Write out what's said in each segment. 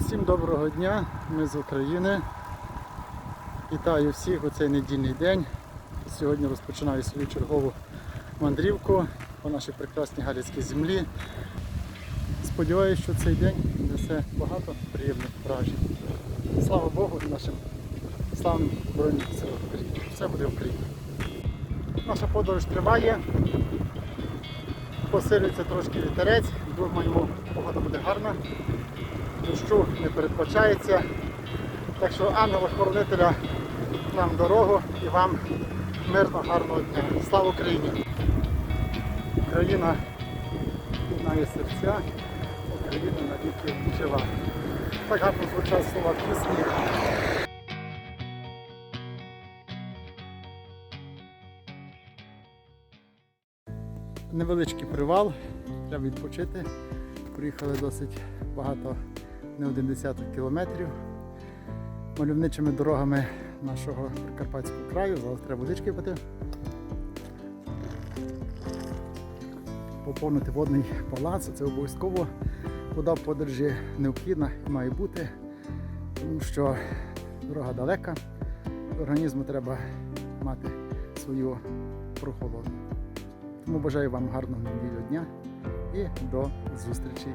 Усім доброго дня, ми з України. Вітаю всіх у цей недільний день. Сьогодні розпочинаю свою чергову мандрівку по нашій прекрасній Галицькій землі. Сподіваюся, що цей день несе багато приємних вражень. Слава Богу і нашим славним Збройним силам України. Все буде Україна. Наша подорож триває. Посилюється трошки вітерець, думаємо, погода буде гарна дощу не передбачається. Так що ангела-хоронителя нам дорогу і вам мирно, гарного дня. Слава Україні! Україна єднає серця, Україна навіки жива. Так гарно звучать слова пісні. Невеличкий привал, треба відпочити. Проїхали досить багато, не один десяток кілометрів мальовничими дорогами нашого Карпатського краю. Зараз треба водички пити. Поповнити водний баланс, це обов'язково. Вода в подорожі необхідна і має бути, тому що дорога далека, організму треба мати свою прохолоду. Тому бажаю вам гарного неділю дня і до зустрічі.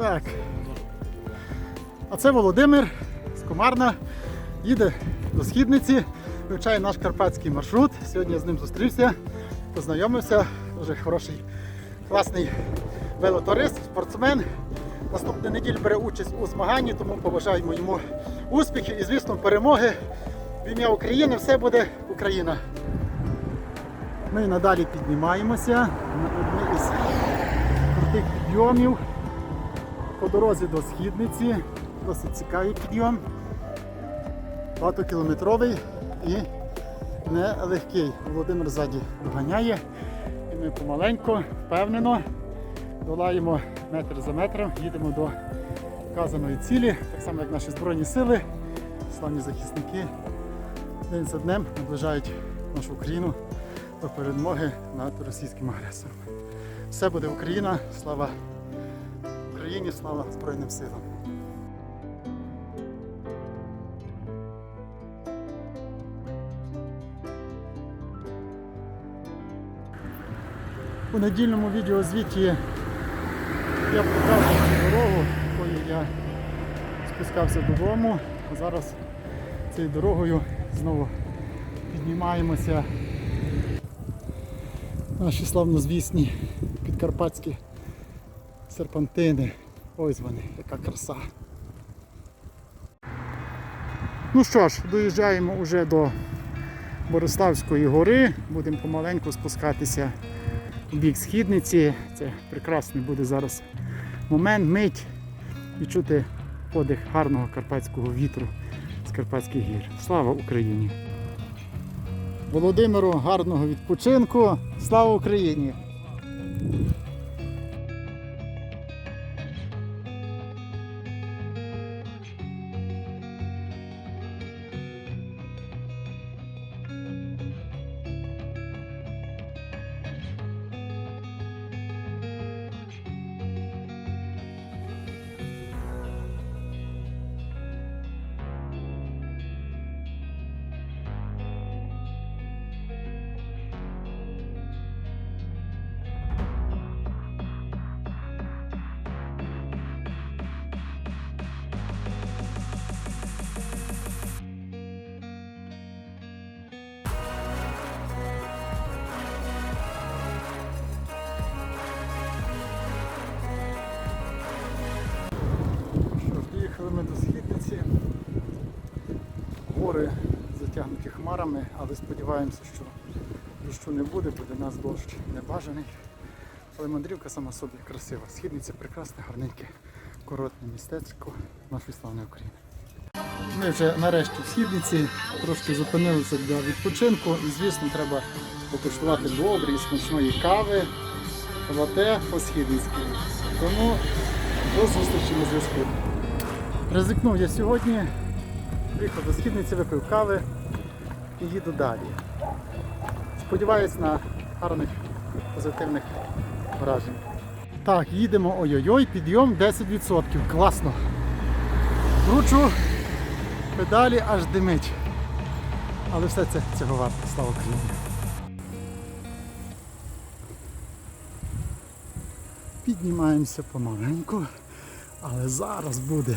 Так. А це Володимир з Комарна. Їде до східниці, вивчає наш карпатський маршрут. Сьогодні я з ним зустрівся, познайомився. Дуже хороший, класний велотурист, спортсмен. Наступної неділі бере участь у змаганні, тому побажаємо йому успіхів і, звісно, перемоги. В ім'я України все буде Україна. Ми надалі піднімаємося на одні із крутих підйомів по дорозі до східниці. Досить цікавий підйом. Багатокілометровий і нелегкий. Володимир ззаді доганяє. І ми помаленьку, впевнено, долаємо метр за метром, їдемо до вказаної цілі, так само як наші Збройні сили, славні захисники день за днем наближають нашу Україну до перемоги над російським агресором. Все буде Україна, слава Україні, слава Збройним силам. У недільному відеозвіті я показував дорогу, якою я спускався додому. А зараз цією дорогою знову піднімаємося наші славнозвісні підкарпатські серпантини. Ось вони, яка краса. Ну що ж, доїжджаємо вже до Бориславської гори, будемо помаленьку спускатися у бік східниці. Це прекрасний буде зараз момент, мить відчути подих гарного карпатського вітру з Карпатських гір. Слава Україні! Володимиру гарного відпочинку! Слава Україні! Гори затягнуті хмарами, але сподіваємося, що дощу не буде, буде у нас дощ небажаний. Але мандрівка сама собі красива. Східниця прекрасне, гарненьке, коротне містечко нашої славної України. Ми вже нарешті в східниці трошки зупинилися для відпочинку і, звісно, треба покуштувати добрі, смачної кави, лате по східницьки. Тому до зустрічі на зв'язку. Ризикнув я сьогодні, приїхав до східниці, випив кави і їду далі. Сподіваюсь на гарних позитивних вражень. Так, їдемо ой-ой-ой, підйом 10%. Класно. Кручу педалі аж димить. Але все це цього варто, слава Україні. Піднімаємося помаленьку, але зараз буде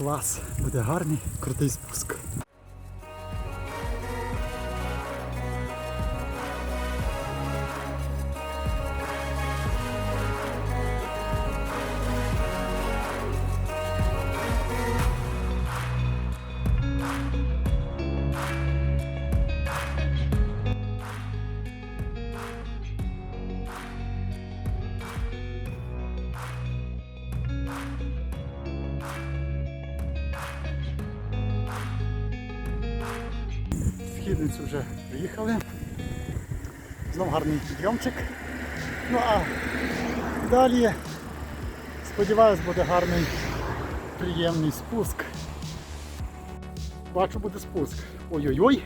клас, буде гарний крутий спуск. В вже приїхали. Знов гарний підйомчик. Ну а далі, сподіваюсь, буде гарний приємний спуск. Бачу, буде спуск. Ой-ой-ой.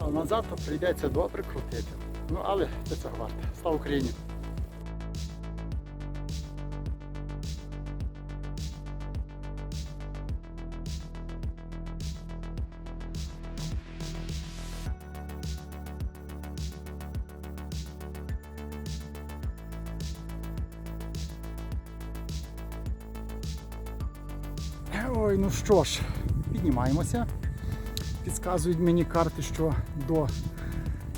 А назад прийдеться добре крутити. Ну але це варте. Слава Україні! Ой, ну що ж, піднімаємося. Підказують мені карти, що до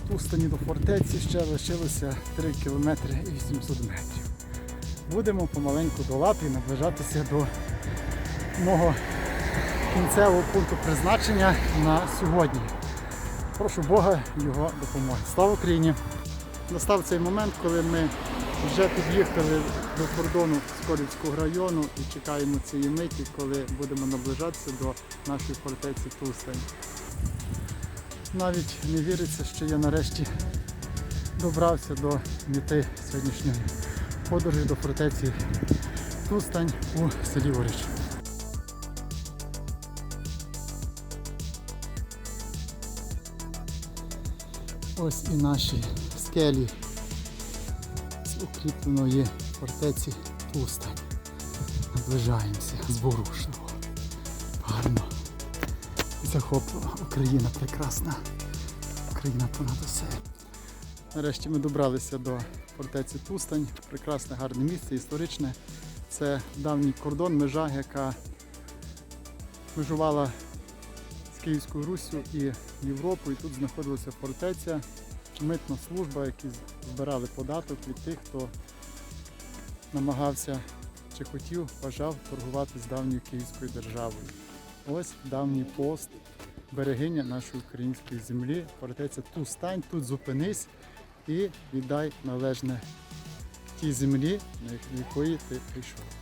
Тустані, до фортеці ще лишилося 3 кілометри і 800 метрів. Будемо помаленьку долати і наближатися до мого кінцевого пункту призначення на сьогодні. Прошу Бога його допомоги. Слава Україні! Настав цей момент, коли ми вже під'їхали до кордону Скорівського району і чекаємо цієї миті, коли будемо наближатися до нашої фортеці Тустань. Навіть не віриться, що я нарешті добрався до мети сьогоднішньої подорожі до фортеці Тустань у селі Оріч. Ось і наші скелі з укріпленої фортеці Тустань. Наближаємося зворушливо. Гарно. Захоплива Україна прекрасна. Україна понад усе. Нарешті ми добралися до фортеці Тустань. Прекрасне, гарне місце, історичне. Це давній кордон, межа, яка межувала з Київською Руссю і Європою. І тут знаходилася фортеця, митна служба, які збирали податок від тих, хто намагався чи хотів, бажав торгувати з давньою Київською державою. Ось давній пост, берегиня нашої української землі. Фортеця тут стань, тут зупинись і віддай належне тій землі, на якої ти прийшов.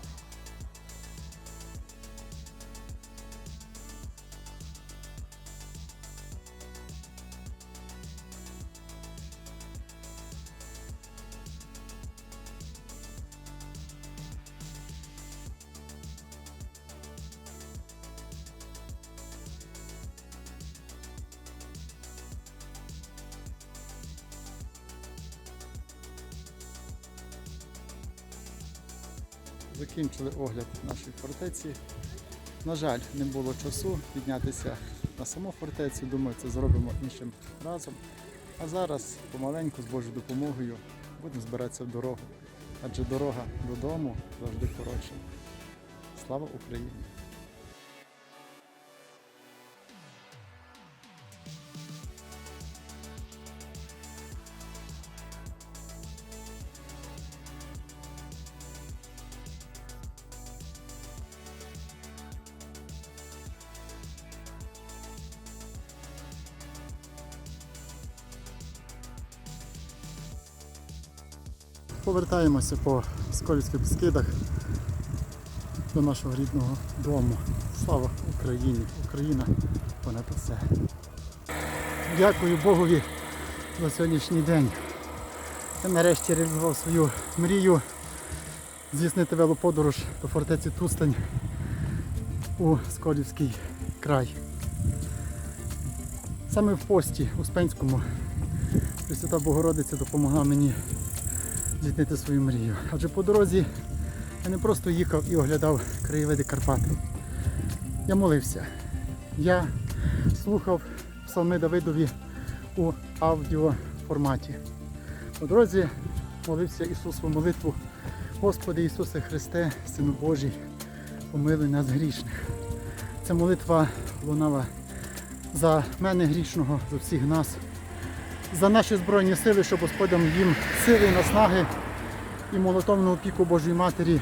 Закінчили огляд нашої фортеці. На жаль, не було часу піднятися на саму фортецю. Думаю, це зробимо іншим разом. А зараз помаленьку з Божою допомогою будемо збиратися в дорогу. Адже дорога додому завжди коротша. Слава Україні! Повертаємося по Сколівських скидах до нашого рідного дому. Слава Україні! Україна понад усе. Дякую Богові за сьогоднішній день. Я нарешті реалізував свою мрію здійснити велоподорож до фортеці Тустань у Сколівський край. Саме в пості Успенському Пресвята Богородиця допомогла мені здійснити свою мрію. Адже по дорозі я не просто їхав і оглядав краєвиди Карпати. Я молився. Я слухав псалми Давидові у аудіоформаті. По дорозі молився Ісусову молитву. Господи Ісусе Христе, Сину Божий, помилуй нас грішних. Ця молитва лунала за мене грішного, за всіх нас, за наші Збройні сили, щоб Господь їм сили, наснаги і молотовну опіку Божої Матері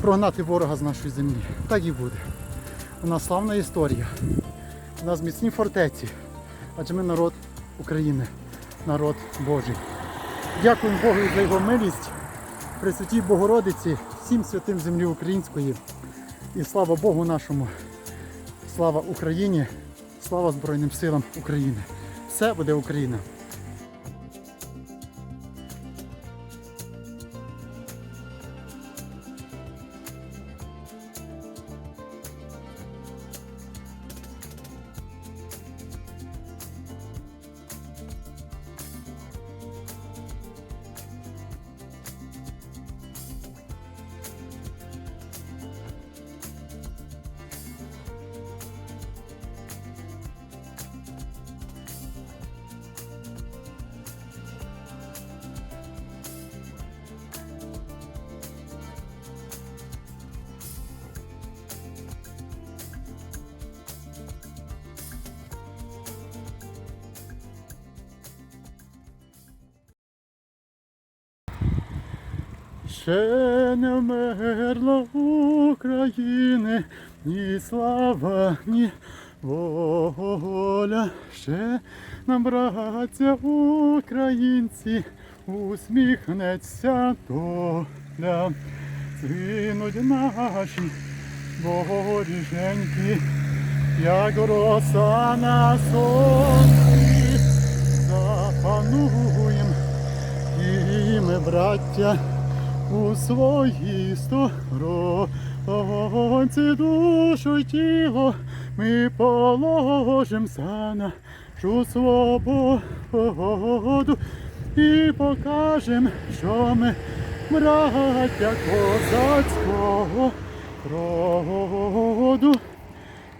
прогнати ворога з нашої землі. Так і буде. У нас славна історія. У нас міцні фортеці, адже ми народ України, народ Божий. Дякуємо Богу за його милість, Пресвятій Богородиці, всім святим землі української. І слава Богу нашому, слава Україні, слава Збройним силам України. Все буде Україна. Ще не вмерла України, ні слава, ні воля. Ще нам, браття українці, усміхнеться доля. Згинуть наші воріженьки, як роса на сонці, запануєм і ми, браття, у своїй сторонці душу й тіло ми положим за нашу свободу і покажем, що ми браття козацького роду.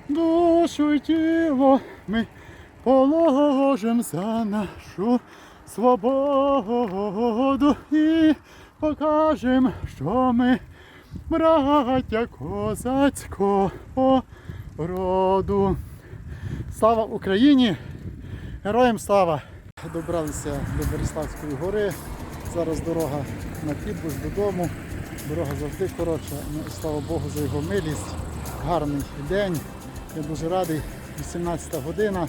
Душу й тіло ми положим за нашу свободу і покажем, що ми браття козацького роду. Слава Україні! Героям слава! Добралися до Бориславської гори. Зараз дорога на підбуш додому. Дорога завжди коротша. Ну, слава Богу за його милість. Гарний день. Я дуже радий. 18 година.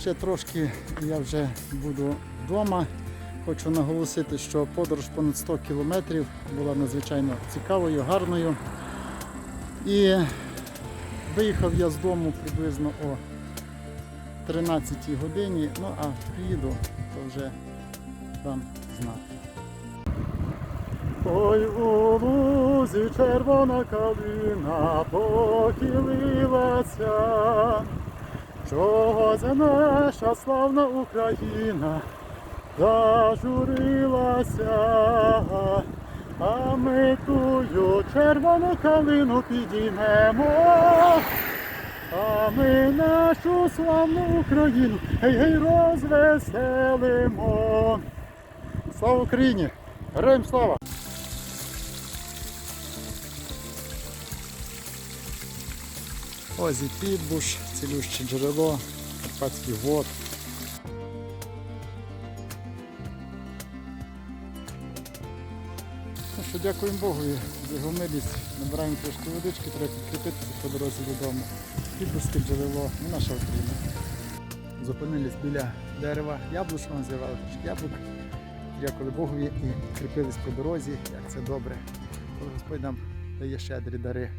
Ще трошки я вже буду вдома. Хочу наголосити, що подорож понад 100 кілометрів була надзвичайно цікавою, гарною. І виїхав я з дому приблизно о 13 годині. Ну а приїду, то вже дам знати. Ой у лузі червона калина похилилася. Чого за наша славна Україна зажурилася, а ми тую червону калину підіймемо, а ми нашу славну Україну гей гей розвеселимо. Слава Україні! Героям слава! Ось і підбуш, цілюще джерело, Карпатський вод. Що, дякуємо Богу за його милість. Набираємо трошки водички, треба підкріпитися по дорозі додому. Підбурське джерело і наша Україна. Зупинились біля дерева яблучного, зірвали трошки яблук дякували Богові і кріпились по дорозі, як це добре. Господь нам дає щедрі дари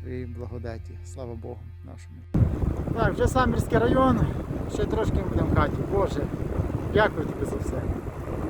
своєї благодаті. Слава Богу нашому. Так, вже Самбірський район, ще трошки будемо в хаті. Боже, дякую тобі за все.